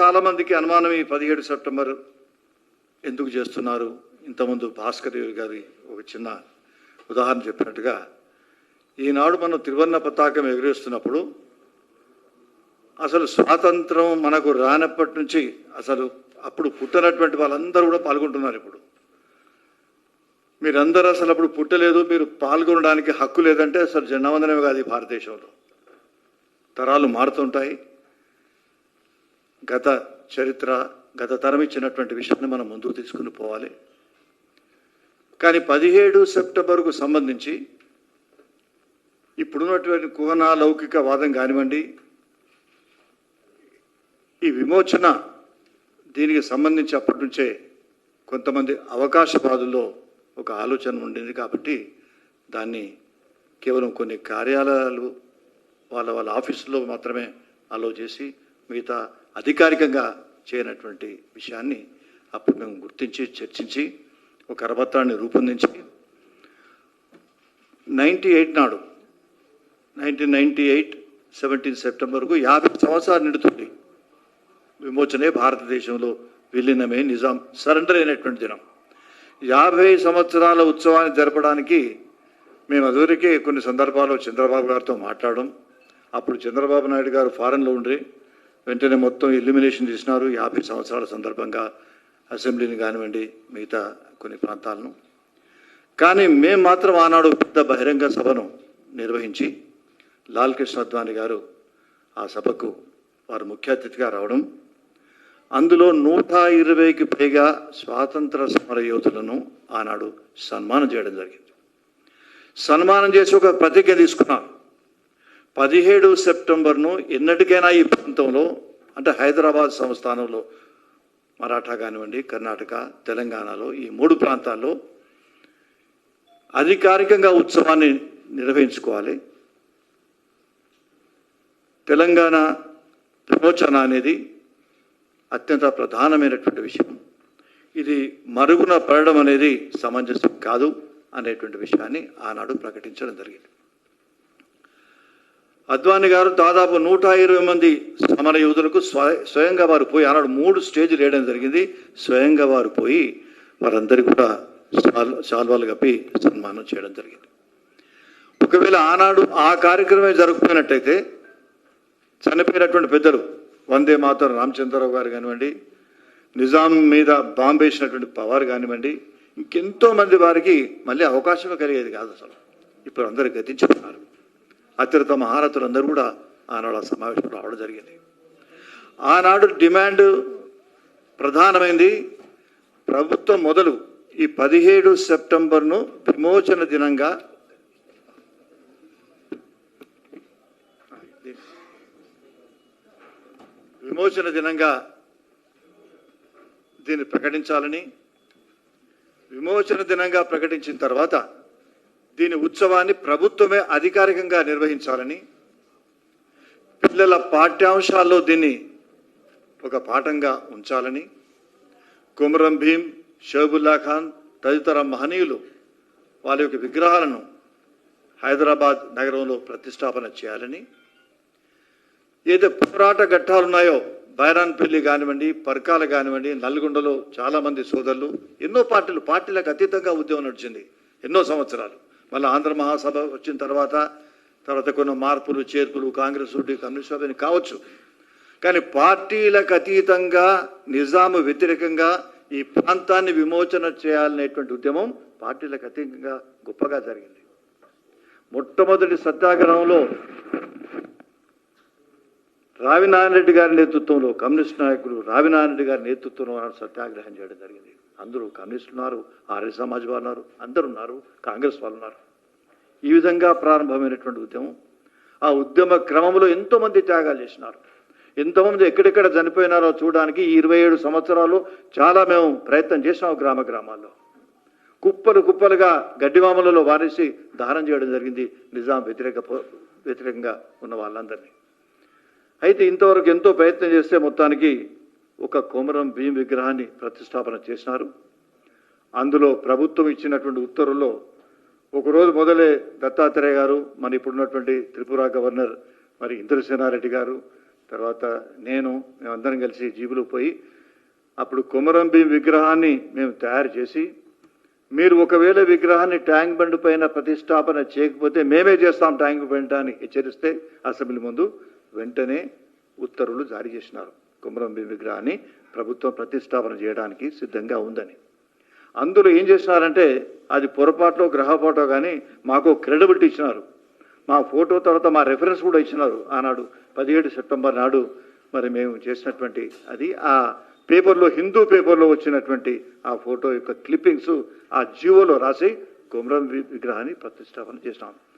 చాలామందికి అనుమానం ఈ పదిహేడు సెప్టెంబర్ ఎందుకు చేస్తున్నారు? ఇంతకుముందు భాస్కర్ గారి ఒక చిన్న ఉదాహరణ చెప్పినట్టుగా ఈనాడు మనం త్రివర్ణ పతాకం ఎగురేస్తున్నప్పుడు అసలు స్వాతంత్రం మనకు రానప్పటి నుంచి అసలు అప్పుడు పుట్టనటువంటి వాళ్ళందరూ కూడా పాల్గొంటున్నారు ఇప్పుడు. మీరందరూ అసలు అప్పుడు పుట్టలేదు మీరు పాల్గొనడానికి హక్కు లేదంటే అసలు జనవందనమే కాదు ఈ భారతదేశంలో. తరాలు మారుతుంటాయి గత చరిత్ర గత తరం ఇచ్చినటువంటి విషయాన్ని మనం ముందుకు తీసుకుని పోవాలి. కానీ పదిహేడు సెప్టెంబర్కు సంబంధించి ఇప్పుడున్నటువంటి కుహనా లౌకిక వాదం కానివ్వండి ఈ విమోచన దీనికి సంబంధించి అప్పటి నుంచే కొంతమంది అవకాశవాదుల్లో ఒక ఆలోచన ఉండింది కాబట్టి దాన్ని కేవలం కొన్ని కార్యాలయాలు వాళ్ళ వాళ్ళ ఆఫీసులో మాత్రమే అలో చేసి మిగతా అధికారికంగా చేయనటువంటి విషయాన్ని అప్పుడు మేము గుర్తించి చర్చించి ఒక కరపత్రాన్ని రూపొందించి నైంటీ ఎయిట్ నాడు నైన్టీన్ నైంటీ ఎయిట్ సెవెంటీన్ సెప్టెంబర్కు యాభై సంవత్సరాలు నిండుతుంది. విమోచనే భారతదేశంలో విలీనమే నిజాం సరెండర్ అయినటువంటి దినం. యాభై సంవత్సరాల ఉత్సవాన్ని జరపడానికి మేము అదివరకే కొన్ని సందర్భాల్లో చంద్రబాబు గారితో మాట్లాడడం అప్పుడు చంద్రబాబు నాయుడు గారు ఫారెన్లో ఉండి వెంటనే మొత్తం ఎలిమినేషన్ చేసినారు. యాభై సంవత్సరాల సందర్భంగా అసెంబ్లీని కానివ్వండి మిగతా కొన్ని ప్రాంతాలను. కానీ మేము మాత్రం ఆనాడు పెద్ద బహిరంగ సభను నిర్వహించి లాల్ కృష్ణ అద్వాని గారు ఆ సభకు వారు ముఖ్య అతిథిగా రావడం అందులో నూట ఇరవైకి పైగా స్వాతంత్ర సమర యోధులను ఆనాడు సన్మానం చేయడం జరిగింది. సన్మానం చేసి ఒక ప్రతిజ్ఞ తీసుకున్నాం పదిహేడు సెప్టెంబర్ను ఎన్నటికైనా ఈ ప్రాంతంలో అంటే హైదరాబాద్ సంస్థానంలో మరాఠా కానివ్వండి కర్ణాటక తెలంగాణలో ఈ మూడు ప్రాంతాల్లో అధికారికంగా ఉత్సవాన్ని నిర్వహించుకోవాలి. తెలంగాణ విమోచన అనేది అత్యంత ప్రధానమైనటువంటి విషయం. ఇది మరుగున పడడం అనేది సమంజసం కాదు అనేటువంటి విషయాన్ని ఆనాడు ప్రకటించడం జరిగింది. అద్వాని గారు దాదాపు నూట ఇరవై మంది సమర యోధులకు స్వయంగా వారు పోయి ఆనాడు మూడు స్టేజ్లు వేయడం జరిగింది. స్వయంగా వారు పోయి వారందరికీ కూడా శాల్వాలు కప్పి సన్మానం చేయడం జరిగింది. ఒకవేళ ఆనాడు ఆ కార్యక్రమం జరగకపోయినట్టయితే చనిపోయినటువంటి పెద్దలు వందే మాతరం రామచంద్రరావు గారు కానివ్వండి నిజాం మీద బాంబేసినటువంటి పవార్ కానివ్వండి ఇంకెంతో మంది వారికి మళ్ళీ అవకాశం కలిగేది కాదు అసలు. ఇప్పుడు అందరు గతించారు అత్యుత మహారతులందరూ కూడా ఆనాడు ఆ సమావేశం రావడం జరిగింది. ఆనాడు డిమాండ్ ప్రధానమైంది. ప్రభుత్వం మొదలు ఈ పదిహేడు సెప్టెంబర్ను విమోచన దినంగా విమోచన దినంగా దీన్ని ప్రకటించాలని విమోచన దినంగా ప్రకటించిన తర్వాత దీని ఉత్సవాన్ని ప్రభుత్వమే అధికారికంగా నిర్వహించాలని పిల్లల పాఠ్యాంశాల్లో దీన్ని ఒక పాఠంగా ఉంచాలని కుమరం భీం షోబుల్లా ఖాన్ తదితర మహనీయులు వాళ్ళ యొక్క విగ్రహాలను హైదరాబాద్ నగరంలో ప్రతిష్టాపన చేయాలని. ఏదో పోరాట ఘట్టాలు ఉన్నాయో బైరాన్పల్లి కానివ్వండి పర్కాల కానివ్వండి నల్గొండలో చాలామంది సోదరులు ఎన్నో పార్టీలు పార్టీలకు అతీతంగా ఉద్యమం నడిచింది ఎన్నో సంవత్సరాలు. మళ్ళీ ఆంధ్ర మహాసభ వచ్చిన తర్వాత తర్వాత కొన్ని మార్పులు చేర్పులు కాంగ్రెస్ ఉండి కమ్యూనిస్ట్ పార్టీ అని కావచ్చు. కానీ పార్టీలకు అతీతంగా నిజాము వ్యతిరేకంగా ఈ ప్రాంతాన్ని విమోచన చేయాలనేటువంటి ఉద్యమం పార్టీలకు అతీతంగా గొప్పగా జరిగింది. మొట్టమొదటి సత్యాగ్రహంలో రావినారాయణరెడ్డి గారి నేతృత్వంలో కమ్యూనిస్ట్ నాయకులు రావినారాయణరెడ్డి గారి నేతృత్వంలో సత్యాగ్రహం చేయడం జరిగింది. అందరూ కమ్యూనిస్టులు ఉన్నారు ఆర్య సమాజ్ వాళ్ళు ఉన్నారు అందరు ఉన్నారు కాంగ్రెస్ వాళ్ళు ఉన్నారు. ఈ విధంగా ప్రారంభమైనటువంటి ఉద్యమం. ఆ ఉద్యమ క్రమంలో ఎంతోమంది త్యాగాలు చేసినారు. ఎంతోమంది ఎక్కడెక్కడ చనిపోయినారో చూడడానికి ఈ ఇరవై ఏడు సంవత్సరాలు చాలా మేము ప్రయత్నం చేసినాం గ్రామ గ్రామాల్లో. కుప్పలు కుప్పలుగా గడ్డివామలలో వారేసి దహనం చేయడం జరిగింది నిజాం వ్యతిరేక వ్యతిరేకంగా ఉన్న వాళ్ళందరినీ. అయితే ఇంతవరకు ఎంతో ప్రయత్నం చేస్తే మొత్తానికి ఒక కోమరం భీం విగ్రహాన్ని ప్రతిష్టాపన చేసినారు. అందులో ప్రభుత్వం ఇచ్చినటువంటి ఉత్తర్వుల్లో ఒకరోజు మొదలే దత్తాత్రేయ గారు మన ఇప్పుడున్నటువంటి త్రిపుర గవర్నర్ మరి ఇంద్రసేనారెడ్డి గారు తర్వాత నేను మేమందరం కలిసి జీబులు పోయి అప్పుడు కుమరంభీం విగ్రహాన్ని మేము తయారు చేసి మీరు ఒకవేళ విగ్రహాన్ని ట్యాంక్ బండ్ పైన ప్రతిష్టాపన చేయకపోతే మేమే చేస్తాం ట్యాంక్ బండ్ అని హెచ్చరిస్తే అసెంబ్లీ ముందు వెంటనే ఉత్తర్వులు జారీ చేసినారు. కొమరం విగ్రహాన్ని ప్రభుత్వం ప్రతిష్టాపన చేయడానికి సిద్ధంగా ఉందని. అందులో ఏం చేసినారంటే అది పొరపాటులో గ్రహపాటో కానీ మాకు క్రెడిబిలిటీ ఇచ్చినారు. మా ఫోటో తర్వాత మా రెఫరెన్స్ కూడా ఇచ్చినారు. ఆనాడు పదిహేడు సెప్టెంబర్ నాడు మరి మేము చేసినటువంటి అది. ఆ పేపర్లో హిందూ పేపర్లో వచ్చినటువంటి ఆ ఫోటో యొక్క క్లిప్పింగ్స్ ఆ జీవోలో రాసి కుమరం విగ్రహాన్ని ప్రతిష్టాపన చేసినాం.